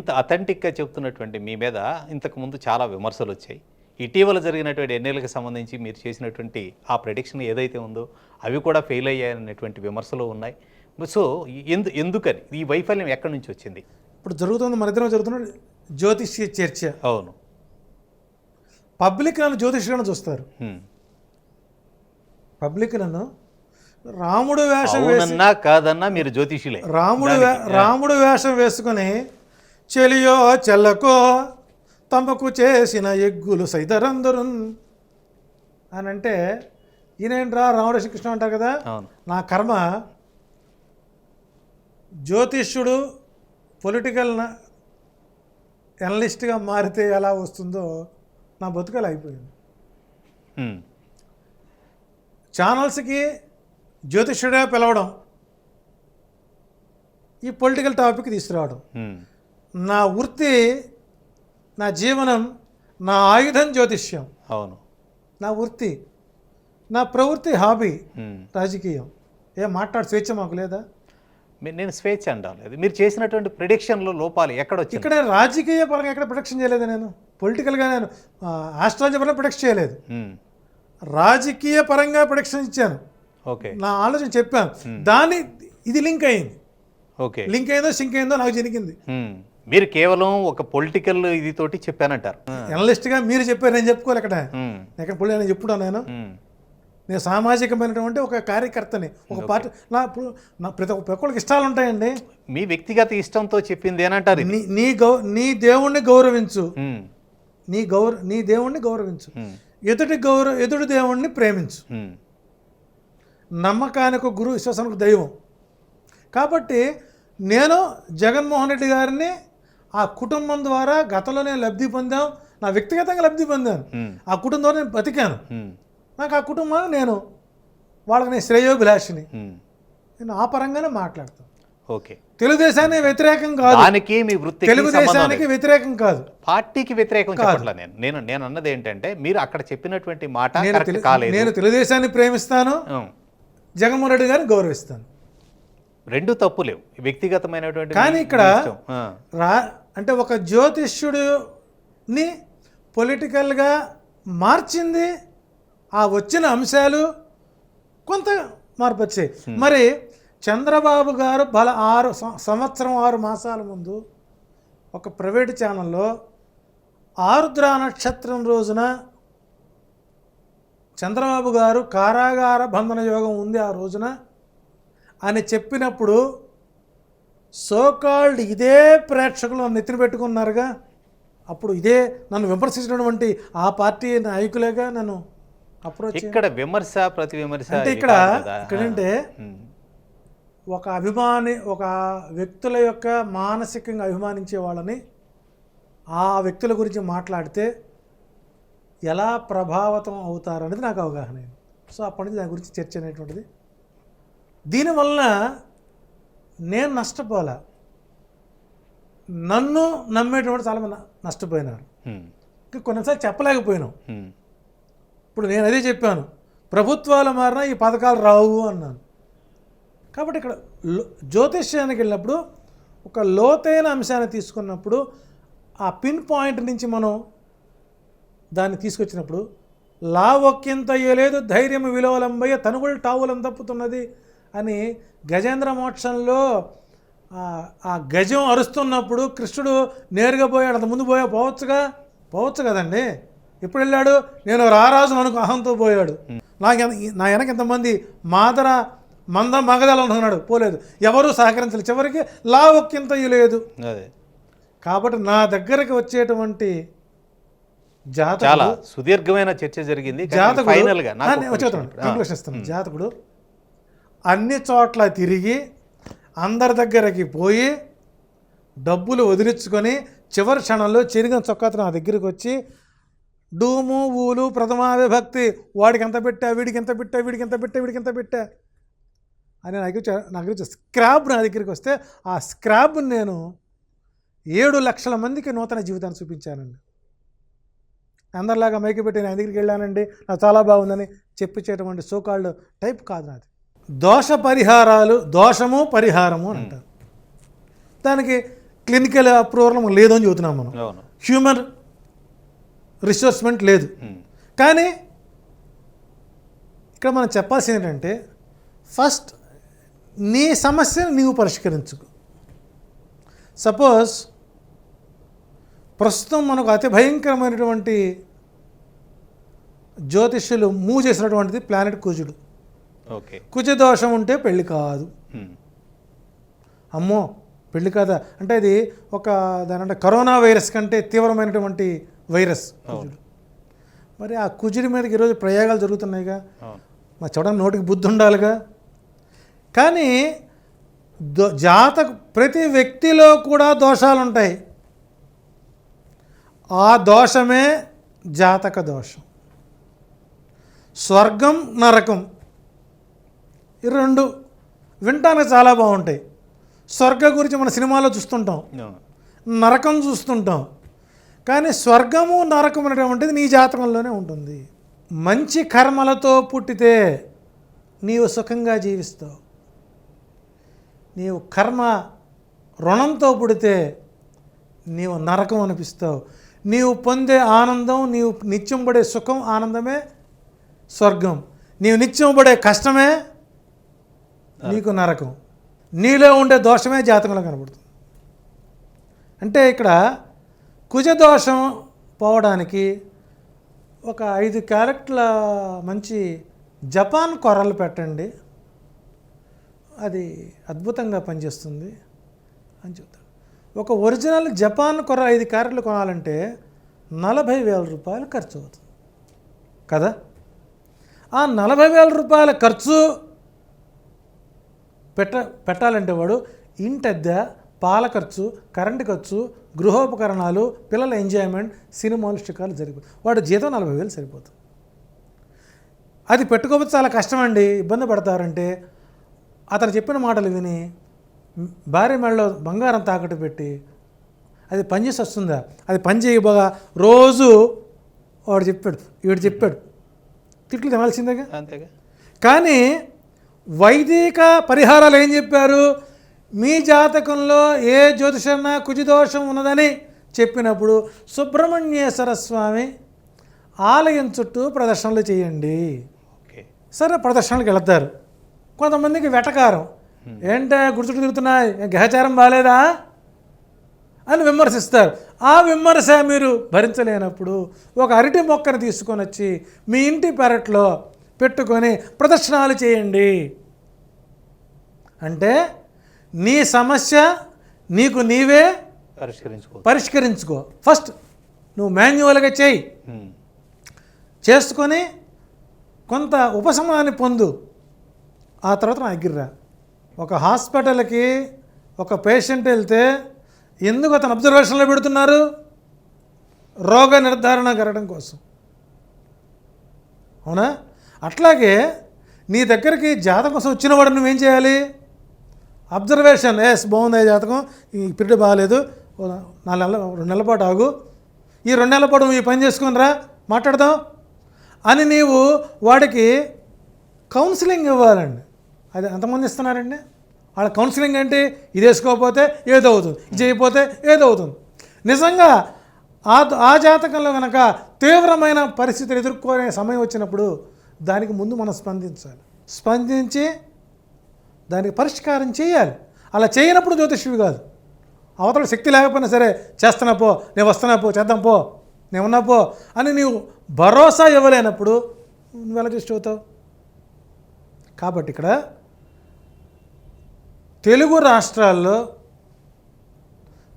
ఇంత అథెంటిక్గా చెప్తున్నటువంటి మీ మీద ఇంతకుముందు చాలా విమర్శలు వచ్చాయి. ఇటీవల జరిగినటువంటి ఎన్నికలకు సంబంధించి మీరు చేసినటువంటి ఆ ప్రెడిక్షన్ ఏదైతే ఉందో అవి కూడా ఫెయిల్ అయ్యాయనేటువంటి విమర్శలు ఉన్నాయి. సో ఎందు ఎందుకని? ఈ వైఫల్యం ఎక్కడి నుంచి వచ్చింది? ఇప్పుడు జరుగుతుంది మన ఇద్దరం జరుగుతున్న జ్యోతిష్య చర్చ. అవును. పబ్లిక్ నన్ను జ్యోతిష్యులను చూస్తారు. పబ్లిక్ నన్ను రాముడు వేషం కాదన్నా మీరు జ్యోతిషులే. రాముడు రాముడు వేషం వేసుకుని చెలియో చెల్లకో తమకు చేసిన ఎగ్గులు సైతరందరు అని అంటే ఈయనేంట్రా రాముడు శ్రీకృష్ణ అంటారు కదా? నా కర్మ జ్యోతిష్యుడు పొలిటికల్ ఎనలిస్ట్గా మారితే ఎలా వస్తుందో నా బతుకలు అయిపోయింది. ఛానల్స్కి జ్యోతిష్యుడే పిలవడం ఈ పొలిటికల్ టాపిక్ తీసుకురావడం. నా వృత్తి నా జీవనం నా ఆయుధం జ్యోతిష్యం. అవును. నా వృత్తి నా ప్రవృత్తి హాబీ. రాజకీయం. ఏం మాట్లాడు స్వేచ్ఛ మాకు లేదా? నేను స్వేచ్ఛ అంటాను మీరు చేసినటువంటి ప్రిడిక్షన్లో లోపాలు ఎక్కడ వచ్చింది ఇక్కడ రాజకీయ పరంగా ఎక్కడ ప్రొటెక్షన్ చేయలేదు నేను. పొలిటికల్గా నేను. ఆస్ట్రాలజీ పరంగా ప్రొటెక్షన్ చేయలేదు. రాజకీయ పరంగా ప్రొటెక్షన్ ఇచ్చాను. ఓకే. నా ఆలోచన చెప్పాను. దాన్ని ఇది లింక్ అయింది. ఓకే. లింక్ అయిందో సింక్ అయిందో నాకు జరిగింది. మీరు కేవలం ఒక పొలిటికల్ ఇది తోటి చెప్పానంటారు ఎనలిస్ట్గా మీరు చెప్పారు నేను చెప్పుకోవాలి ఇక్కడ. ఎక్కడ పొలి నేను చెప్పుడా నేను. నేను సామాజికమైనటువంటి ఒక కార్యకర్తని ఒక పార్టీ నా ఇప్పుడు నా ప్రతి ఒక్క ఒక్కరికి ఇష్టాలు ఉంటాయండి. మీ వ్యక్తిగత ఇష్టంతో చెప్పింది ఏనంటారు నీ నీ గౌ నీ దేవుణ్ణి గౌరవించు. నీ గౌర నీ దేవుణ్ణి గౌరవించు. ఎదుటి గౌరవ ఎదుటి దేవుణ్ణి ప్రేమించు. నమ్మకానికి గురువు విశ్వాసానికి దైవం. కాబట్టి నేను జగన్మోహన్ రెడ్డి గారిని ఆ కుటుంబం ద్వారా గతంలో నేను లబ్ధి పొందాం. నా వ్యక్తిగతంగా లబ్ధి పొందాను. ఆ కుటుంబం ద్వారా నేను బతికాను. నాకు ఆ కుటుంబాన్ని నేను వాళ్ళకి నేను శ్రేయోభిలాషిని. నేను ఆ పరంగానే మాట్లాడతాను. ఓకే. తెలుగుదేశానికి వ్యతిరేకం కాదు. దానికి మీ సంబంధం తెలుగుదేశానికి. వ్యతిరేకం కాదు. పార్టీకి వ్యతిరేకం చెప్పట్లా నేను. నేను నేను అన్నది ఏంటంటే మీరు అక్కడ చెప్పినటువంటి మాట కాలేదు. నేను తెలుగుదేశాన్ని ప్రేమిస్తాను. జగన్మోహన్ రెడ్డి గారిని గౌరవిస్తాను. రెండు తప్పు లేవు వ్యక్తిగతమైనటువంటి కానీ ఇక్కడ. రా అంటే ఒక జ్యోతిష్యుడిని పొలిటికల్గా మార్చింది ఆ వచ్చిన అంశాలు కొంత మార్పు వచ్చాయి. మరి చంద్రబాబు గారు బల ఆరు సంవత్సరం ఆరు మాసాల ముందు ఒక ప్రైవేట్ ఛానల్లో ఆరుద్ర నక్షత్రం రోజున చంద్రబాబు గారు కారాగార బంధన యోగం ఉంది ఆ రోజున అని చెప్పినప్పుడు సోకాల్డ్ ఇదే ప్రేక్షకులు నన్ను ఎత్తిన పెట్టుకున్నారుగా. అప్పుడు ఇదే నన్ను విమర్శించినటువంటి ఆ పార్టీ నాయకులేగా నన్ను అప్రోచ్ ఇక్కడ విమర్శ ప్రతి విమర్శ అంటే ఇక్కడ. ఇక్కడంటే. ఒక అభిమాని ఒక వ్యక్తుల యొక్క మానసికంగా అభిమానించే వాళ్ళని ఆ వ్యక్తుల గురించి మాట్లాడితే ఎలా ప్రభావితం అవుతారనేది నాకు అవగాహన సో అప్పటి నుంచి దాని గురించి చర్చ అనేటువంటిది. దీనివల్ల నేను నష్టపోలే. నన్ను నమ్మేటువంటి చాలామంది నష్టపోయినారు. కొన్నిసార్లు చెప్పలేకపోయినాం. ఇప్పుడు నేను అదే చెప్పాను. ప్రభుత్వాలు మారినా ఈ పథకాలు రావు అన్నాను. కాబట్టి ఇక్కడ జ్యోతిష్యానికి వెళ్ళినప్పుడు ఒక లోతైన అంశాన్ని తీసుకున్నప్పుడు ఆ పిన్ పాయింట్ నుంచి మనం దాన్ని తీసుకొచ్చినప్పుడు లా ఒక్కింత లేదు ధైర్యం విలువలంబయ్య తనుగులు టావులం తప్పుతున్నది అని గజేంద్ర మోక్షంలో ఆ- గజం అరుస్తున్నప్పుడు కృష్ణుడు నేరుగా పోయాడు. అంత ముందు పోయా పోవచ్చుగా? పోవచ్చు కదండి. ఎప్పుడు వెళ్ళాడు? నేను రారాజు అనుకు అహంతో పోయాడు. నాకు నా వెనక ఇంతమంది మాదర మంద మగదలు అనుకున్నాడు పోలేదు. ఎవరు సహకరించలేదు చివరికి లా ఒక్కింత లేదు. అదే. కాబట్టి నా దగ్గరకు వచ్చేటువంటి జాతకుడు చాలా సుదీర్ఘమైన చర్చ జరిగింది. జాతకుడు జాతకుడు అన్ని చోట్ల తిరిగి అందరి దగ్గరికి పోయి డబ్బులు వదిలించుకొని చివరి క్షణంలో చెరిగిన చొక్కాత నా దగ్గరికి వచ్చి డూము ఊలు ప్రథమా విభక్తి వాడికి ఎంత పెట్టా వీడికి ఎంత పెట్టా వీడికి ఎంత పెట్టా వీడికి ఎంత పెట్టా అని నాకు దగ్గర నా స్క్రాబ్ నా దగ్గరికి వస్తే ఆ స్క్రాబ్ని నేను ఏడు లక్షల మందికి నూతన జీవితాన్ని చూపించానండి. అందరిలాగా మైకి పెట్టి నేను దగ్గరికి వెళ్ళానండి. నాకు చాలా బాగుందని చెప్పి చేయటం అంటే సోకాల్డ్ టైప్ కాదు నాది. దోష పరిహారాలు దోషము పరిహారము అని అంటారు. దానికి క్లినికల్ అప్రూవల్ లేదు అని చెబుతున్నాం మనం. హ్యూమన్ రిసోర్స్మెంట్ లేదు. కానీ ఇక్కడ మనం చెప్పాల్సింది ఏంటంటే ఫస్ట్ నీ సమస్యను నీవు పరిష్కరించుకో. సపోజ్ ప్రస్తుతం మనకు అతి భయంకరమైనటువంటి జ్యోతిష్యులు మూవ్ చేసినటువంటిది ప్లానెట్ కుజుడు. ఓకే. కుజ దోషం ఉంటే పెళ్ళి కాదు. అమ్మో పెళ్ళి కాదా? అంటే ఇది ఒక దాని అంటే కరోనా వైరస్ కంటే తీవ్రమైనటువంటి వైరస్ కుజుడు. మరి ఆ కుజుడి మీదకి ఈరోజు ప్రయోగాలు జరుగుతున్నాయిగా. మా చూడడానికి నోటికి బుద్ధి ఉండాలిగా. కానీ దో జాతక ప్రతి వ్యక్తిలో కూడా దోషాలు ఉంటాయి ఆ దోషమే జాతక దోషం. స్వర్గం నరకం. ఈ రెండు వినటానికి చాలా బాగుంటాయి. స్వర్గం గురించి మన సినిమాలో చూస్తుంటాం. నరకం చూస్తుంటాం. కానీ స్వర్గము నరకం అనేటువంటిది నీ జాతకంలోనే ఉంటుంది. మంచి కర్మలతో పుట్టితే నీవు సుఖంగా జీవిస్తావు. నీవు కర్మ రుణంతో పుడితే నీవు నరకం అనిపిస్తావు. నీవు పొందే ఆనందం నీవు నిత్యం పడే సుఖం ఆనందమే స్వర్గం. నీవు నిత్యం పడే కష్టమే నీకు నరకం. నీలో ఉండే దోషమే జాతకంలో కనబడుతుంది. అంటే ఇక్కడ కుజదోషం పోవడానికి ఒక ఐదు క్యారెక్టర్ల మంచి జపాన్ కొరలు పెట్టండి. అది అద్భుతంగా పనిచేస్తుంది అని చెప్తాడు. ఒక ఒరిజినల్ జపాన్ కొర్ర ఐదు క్యారెట్లు కొనాలంటే నలభై వేల రూపాయలు ఖర్చు అవుతుంది. కదా? ఆ నలభై వేల రూపాయల ఖర్చు పెట్ట పెట్టాలంటే వాడు ఇంటద్దె పాల ఖర్చు కరెంటు ఖర్చు గృహోపకరణాలు పిల్లల ఎంజాయ్మెంట్ సినిమాలు స్టికాలు సరిపోతుంది వాడు జీతం నలభై వేలు సరిపోతుంది. అది పెట్టుకోకపోతే చాలా కష్టం అండి ఇబ్బంది పడతారంటే అతను చెప్పిన మాటలు విని భార్య మెడలో బంగారం తాకట్టు పెట్టి అది పనిచేసి వస్తుందా? అది పని చేయబోగా రోజు వాడు చెప్పాడు వీడు చెప్పాడు. తిట్లు తినాల్సిందేగా? అంతేగా. కానీ వైదిక పరిహారాలు ఏం చెప్పారు? మీ జాతకంలో ఏ జ్యోతిషన్న కుజిదోషం ఉన్నదని చెప్పినప్పుడు సుబ్రహ్మణ్యేశ్వర స్వామి ఆలయం చుట్టూ ప్రదర్శనలు చేయండి. ఓకే. సరే ప్రదర్శనలకు వెళతారు. కొంతమందికి వెటకారం. ఏంటే చుట్టూ తిరుగుతున్నాయి? గ్రహచారం బాగాలేదా అని విమర్శిస్తారు. ఆ విమర్శ మీరు భరించలేనప్పుడు ఒక అరటి మొక్కను తీసుకొని వచ్చి మీ ఇంటి పెరట్లో పెట్టుకొని ప్రదర్శనలు చేయండి. అంటే నీ సమస్య నీకు నీవే పరిష్కరించుకో. పరిష్కరించుకో. ఫస్ట్ నువ్వు మాన్యువల్గా చేయి. చేసుకొని కొంత ఉపశమనాన్ని పొందు. ఆ తర్వాత నా దగ్గర ఒక హాస్పిటల్కి ఒక పేషెంట్ వెళ్తే ఎందుకు అతను అబ్జర్వేషన్లో పెడుతున్నారు? రోగ నిర్ధారణ జరగడం కోసం. అవునా? అట్లాగే నీ దగ్గరికి జాతకం కోసం వచ్చిన వాడు నువ్వేం చేయాలి? అబ్జర్వేషన్ ఎస్ బాగుంది జాతకం. ఈ పీరియడ్ బాగాలేదు. నాలుగు నెలల రెండు నెలల పాటు ఆగు. ఈ రెండు నెలల పాటు ఈ పని చేసుకుని రా. మాట్లాడదాం. అని నీవు వాడికి కౌన్సిలింగ్ ఇవ్వాలండి. అది ఎంతమంది ఇస్తున్నారండి? వాళ్ళ కౌన్సిలింగ్ అంటే ఇది వేసుకోకపోతే ఏదో అవుతుంది. ఇది చేయకపోతే ఏదో అవుతుంది. నిజంగా ఆ ఆ జాతకంలో కనుక తీవ్రమైన పరిస్థితులు ఎదుర్కొనే సమయం వచ్చినప్పుడు దానికి ముందు మనం స్పందించాలి. స్పందించి దానికి పరిష్కారం చేయాలి. అలా చేయనప్పుడు జ్యోతిష్యుడు కాదు. అవతల శక్తి లేకపోయినా సరే చేస్తున్నా పో నేను వస్తున్నా పో చేద్దాం పో నేను ఉన్నా పో అని నీవు భరోసా ఇవ్వలేనప్పుడు నువ్వు ఎలా చూసి అవుతావు? కాబట్టి ఇక్కడ తెలుగు రాష్ట్రాల్లో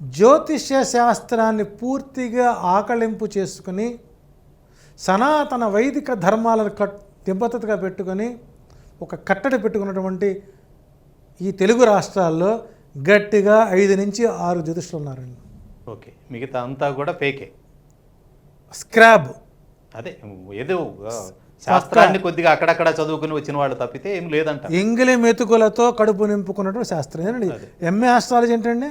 జ్యోతిష్య శాస్త్రాన్ని పూర్తిగా ఆకళింపు చేసుకుని సనాతన వైదిక ధర్మాలను కట్ నిబద్ధతగా పెట్టుకొని ఒక కట్టడి పెట్టుకున్నటువంటి ఈ తెలుగు రాష్ట్రాల్లో గట్టిగా ఐదు నుంచి ఆరు జ్యోతిష్యులు ఉన్నారండి ఓకే. మిగతా అంతా కూడా ఫేకే. స్క్రాబ్. అదే ఏదో శాస్త్రాన్ని కొద్దిగా అక్కడక్కడ చదువుకుని వచ్చిన వాళ్ళు తప్పితే ఏం లేదంట. ఎంగిలి మెతుకులతో కడుపు నింపుకున్నటువంటి శాస్త్రం ఏంటండి ఎంఏ ఆస్ట్రాలజీ ఏంటండి.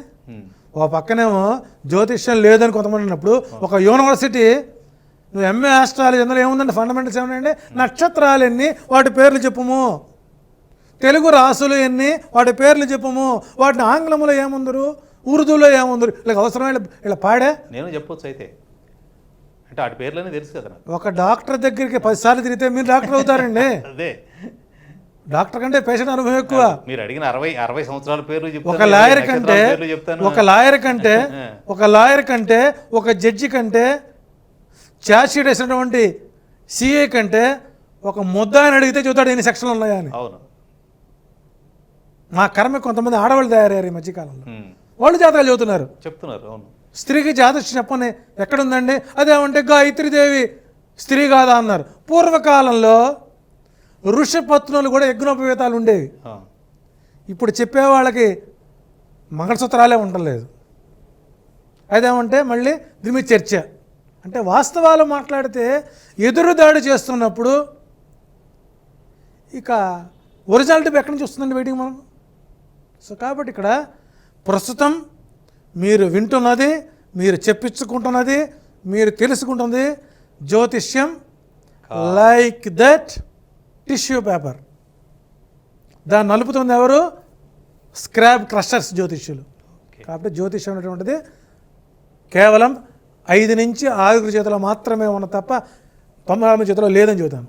ఓ పక్కనేమో జ్యోతిష్యం లేదని కొంతమంది ఉన్నప్పుడు ఒక యూనివర్సిటీ నువ్వు ఎంఏ ఆస్ట్రాలజీ అందులో ఏముందంటే ఫండమెంటల్స్ ఏమున్నాయండి? నక్షత్రాలు ఎన్ని వాటి పేర్లు చెప్పుము. తెలుగు రాసులు ఎన్ని వాటి పేర్లు చెప్పుము. వాటిని ఆంగ్లంలో ఏముందరు? ఉర్దూలో ఏముంది వీళ్ళకి అవసరమైన వీళ్ళ పాడే? నేను చెప్పొచ్చు అయితే. అంటే వాటి పేర్లనే తెలుసు కదా ఒక డాక్టర్ దగ్గరికి పదిసార్లు తిరిగితే మీరు డాక్టర్ అవుతారండి. అదే. డాక్టర్ కంటే పేషెంట్ అనుభవం ఎక్కువ. మీరు అడిగిన అరవై అరవై సంవత్సరాల పేర్లు చెప్తాను. ఒక లాయర్ కంటే ఒక లాయర్ కంటే ఒక లాయర్ కంటే ఒక జడ్జి కంటే ఛార్జ్ షీట్ వేసినటువంటి సిఏ కంటే ఒక ముద్దాయని అడిగితే చూస్తాడు ఎన్ని సెక్షన్లు ఉన్నాయా అని అవును. మా కర్మ కొంతమంది ఆడవాళ్ళు తయారయ్యారు ఈ మధ్యకాలంలో. వాళ్ళు జాతకాలు చదువుతున్నారు. చెప్తున్నారు అవును. స్త్రీకి జాతక చెప్పని ఎక్కడుందండి? అదేమంటే గాయత్రీదేవి స్త్రీ కాదా అన్నారు. పూర్వకాలంలో ఋషపత్నులు కూడా యజ్ఞోపవేతాలు ఉండేవి. ఇప్పుడు చెప్పేవాళ్ళకి మంగళసూత్రాలే ఉండలేదు. అదేమంటే మళ్ళీ దీని మీద చర్చ. అంటే వాస్తవాలు మాట్లాడితే ఎదురు దాడి చేస్తున్నప్పుడు ఇక ఒరిజినాలిటీ ఎక్కడి నుంచి వస్తుందండి వెయిటింగ్ మనం? సో కాబట్టి ఇక్కడ ప్రస్తుతం మీరు వింటున్నది మీరు చెప్పించుకుంటున్నది మీరు తెలుసుకుంటున్నది జ్యోతిష్యం లైక్ దట్ టిష్యూ పేపర్. దాన్ని నలుపుతుంది ఎవరు? స్క్రాబ్ క్రషర్స్ జ్యోతిష్యులు. కాబట్టి జ్యోతిష్యం అనేటువంటిది కేవలం ఐదు నుంచి ఆరుగురు చేతిలో మాత్రమే ఉన్న తప్ప తొంభై నాలుగు చేతిలో లేదని చెబుతాను.